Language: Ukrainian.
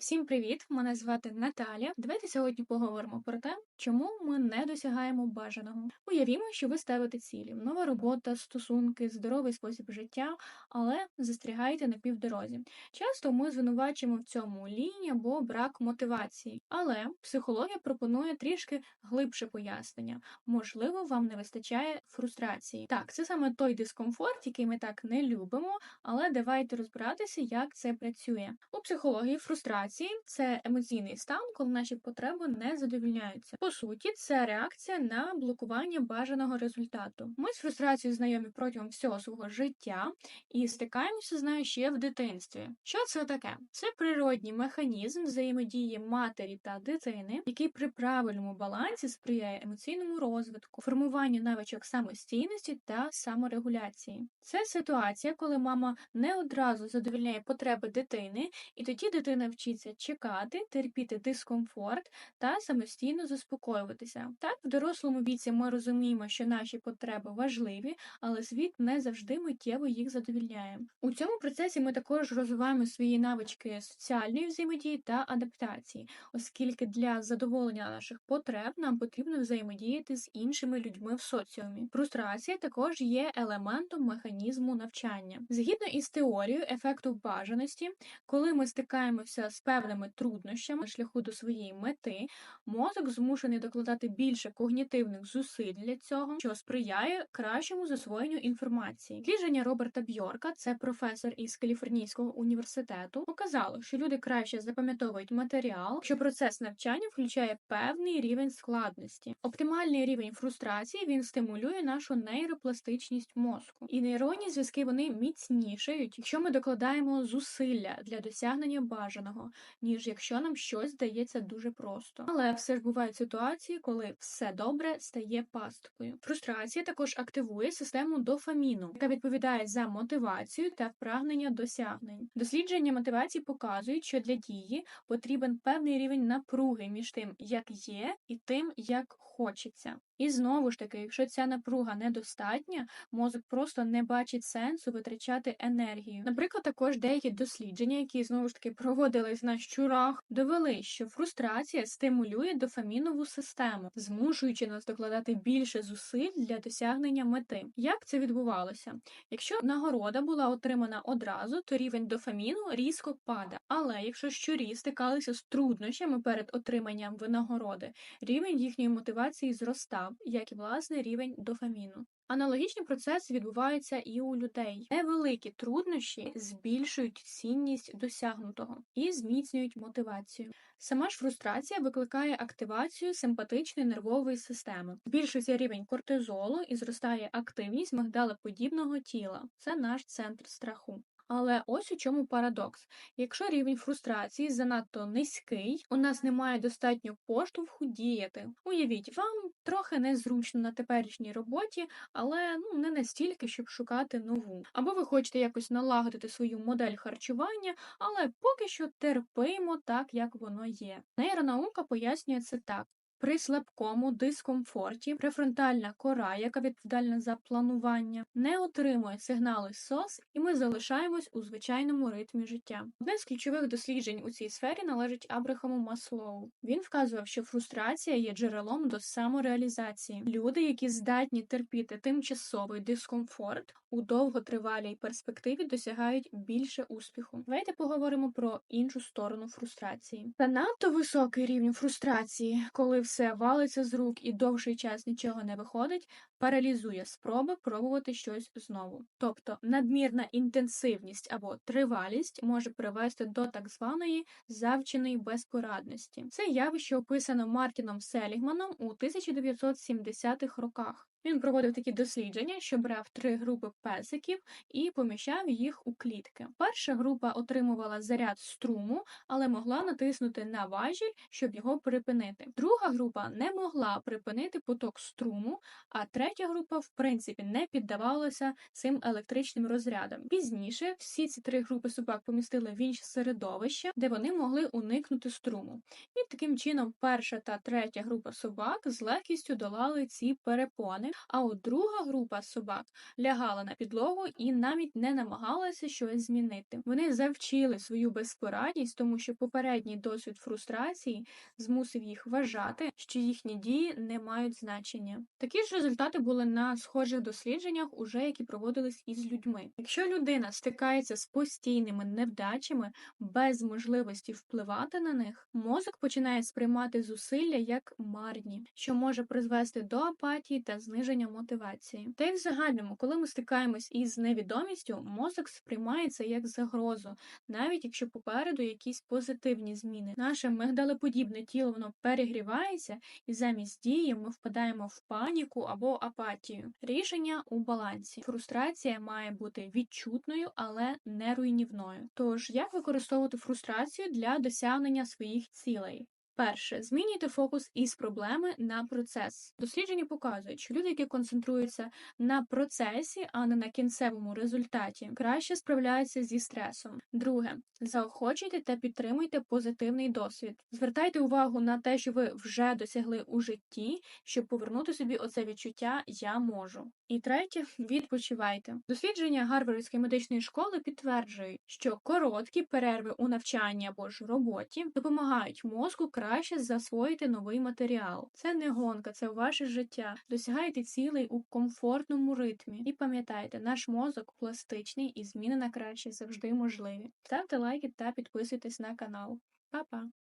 Всім привіт! Мене звати Наталя. Давайте сьогодні поговоримо про те, чому ми не досягаємо бажаного. Уявімо, що ви ставите цілі: нова робота, стосунки, здоровий спосіб життя, але застрягаєте на півдорозі. Часто ми звинувачуємо в цьому лінь або брак мотивації, але психологія пропонує трішки глибше пояснення. Можливо, вам не вистачає фрустрації. Так, це саме той дискомфорт, який ми так не любимо, але давайте розбиратися, як це працює. У психології фрустрація це емоційний стан, коли наші потреби не задовільняються. По суті, це реакція на блокування бажаного результату. Ми з фрустрацією знайомі протягом всього свого життя і стикаємося з нею ще в дитинстві. Що це таке? Це природній механізм взаємодії матері та дитини, який при правильному балансі сприяє емоційному розвитку, формуванню навичок самостійності та саморегуляції. Це ситуація, коли мама не одразу задовільняє потреби дитини, і тоді дитина вчиться чекати, терпіти дискомфорт та самостійно заспокоюватися. Так, в дорослому віці ми розуміємо, що наші потреби важливі, але світ не завжди миттєво їх задовільняє. У цьому процесі ми також розвиваємо свої навички соціальної взаємодії та адаптації, оскільки для задоволення наших потреб нам потрібно взаємодіяти з іншими людьми в соціумі. Фрустрація також є елементом механізму навчання. Згідно із теорією ефекту бажаності, коли ми стикаємося з певними труднощами на шляху до своєї мети, мозок змушений докладати більше когнітивних зусиль для цього, що сприяє кращому засвоєнню інформації. Дослідження Роберта Бьорка, це професор із Каліфорнійського університету, показало, що люди краще запам'ятовують матеріал, що процес навчання включає певний рівень складності. Оптимальний рівень фрустрації він стимулює нашу нейропластичність мозку, і нейронні зв'язки вони міцнішають, якщо ми докладаємо зусилля для досягнення бажаного, ніж якщо нам щось здається дуже просто. Але все ж бувають ситуації, коли все добре стає пасткою. Фрустрація також активує систему дофаміну, яка відповідає за мотивацію та прагнення досягнень. Дослідження мотивації показують, що для дії потрібен певний рівень напруги між тим, як є, і тим, як хочеться. І знову ж таки, якщо ця напруга недостатня, мозок просто не бачить сенсу витрачати енергію. Наприклад, також деякі дослідження, які знову ж таки проводились на щурах, довели, що фрустрація стимулює дофамінову систему, змушуючи нас докладати більше зусиль для досягнення мети. Як це відбувалося? Якщо нагорода була отримана одразу, то рівень дофаміну різко падає. Але якщо щурі стикалися з труднощами перед отриманням винагороди, рівень їхньої мотивації зростав як і власне рівень дофаміну. Аналогічні процеси відбуваються і у людей. Невеликі труднощі збільшують цінність досягнутого і зміцнюють мотивацію. Сама ж фрустрація викликає активацію симпатичної нервової системи, збільшується рівень кортизолу і зростає активність мигдалеподібного тіла. Це наш центр страху. Але ось у чому парадокс: якщо рівень фрустрації занадто низький, у нас немає достатньо поштовху діяти. Уявіть, вам трохи незручно на теперішній роботі, але ну не настільки, щоб шукати нову. Або ви хочете якось налагодити свою модель харчування, але поки що терпимо так, як воно є. Нейронаука пояснює це так. При слабкому дискомфорті префронтальна кора, яка відповідальна за планування, не отримує сигнали СОС, і ми залишаємось у звичайному ритмі життя. Одне з ключових досліджень у цій сфері належить Абрахаму Маслоу. Він вказував, що фрустрація є джерелом до самореалізації. Люди, які здатні терпіти тимчасовий дискомфорт, у довготривалій перспективі досягають більше успіху. Давайте поговоримо про іншу сторону фрустрації. Та надто високий рівень фрустрації, коли все валиться з рук і довший час нічого не виходить, паралізує спроби пробувати щось знову. Тобто надмірна інтенсивність або тривалість може привести до так званої завченої безпорадності. Це явище описано Мартіном Селігманом у 1970-х роках. Він проводив такі дослідження, що брав три групи песиків і поміщав їх у клітки. Перша група отримувала заряд струму, але могла натиснути на важіль, щоб його припинити. Друга група не могла припинити поток струму, а третя група, в принципі, не піддавалася цим електричним розрядам. Пізніше всі ці три групи собак помістили в інше середовище, де вони могли уникнути струму. І таким чином перша та третя група собак з легкістю долали ці перепони А от друга група собак лягала на підлогу і навіть не намагалася щось змінити. Вони завчили свою безпорадність, тому що попередній досвід фрустрації змусив їх вважати, що їхні дії не мають значення. Такі ж результати були на схожих дослідженнях, уже які проводились із людьми. Якщо людина стикається з постійними невдачами без можливості впливати на них, мозок починає сприймати зусилля як марні, що може призвести до апатії та зниження мотивації. Та й в загальному, коли ми стикаємось із невідомістю, мозок сприймає це як загрозу, навіть якщо попереду якісь позитивні зміни. Наше мигдалеподібне тіло воно перегрівається, і замість дії ми впадаємо в паніку або апатію. Рішення у балансі. Фрустрація має бути відчутною, але не руйнівною. Тож як використовувати фрустрацію для досягнення своїх цілей? Перше, змінюйте фокус із проблеми на процес. Дослідження показують, що люди, які концентруються на процесі, а не на кінцевому результаті, краще справляються зі стресом. Друге, заохочуйте та підтримуйте позитивний досвід. Звертайте увагу на те, що ви вже досягли у житті, щоб повернути собі оце відчуття Я можу. І третє, відпочивайте. Дослідження Гарвардської медичної школи підтверджують, що короткі перерви у навчанні або ж роботі допомагають мозку краще засвоїти новий матеріал. Це не гонка, це ваше життя. Досягайте цілей у комфортному ритмі. І пам'ятайте, наш мозок пластичний і зміни на краще завжди можливі. Ставте лайки та підписуйтесь на канал. Па-па!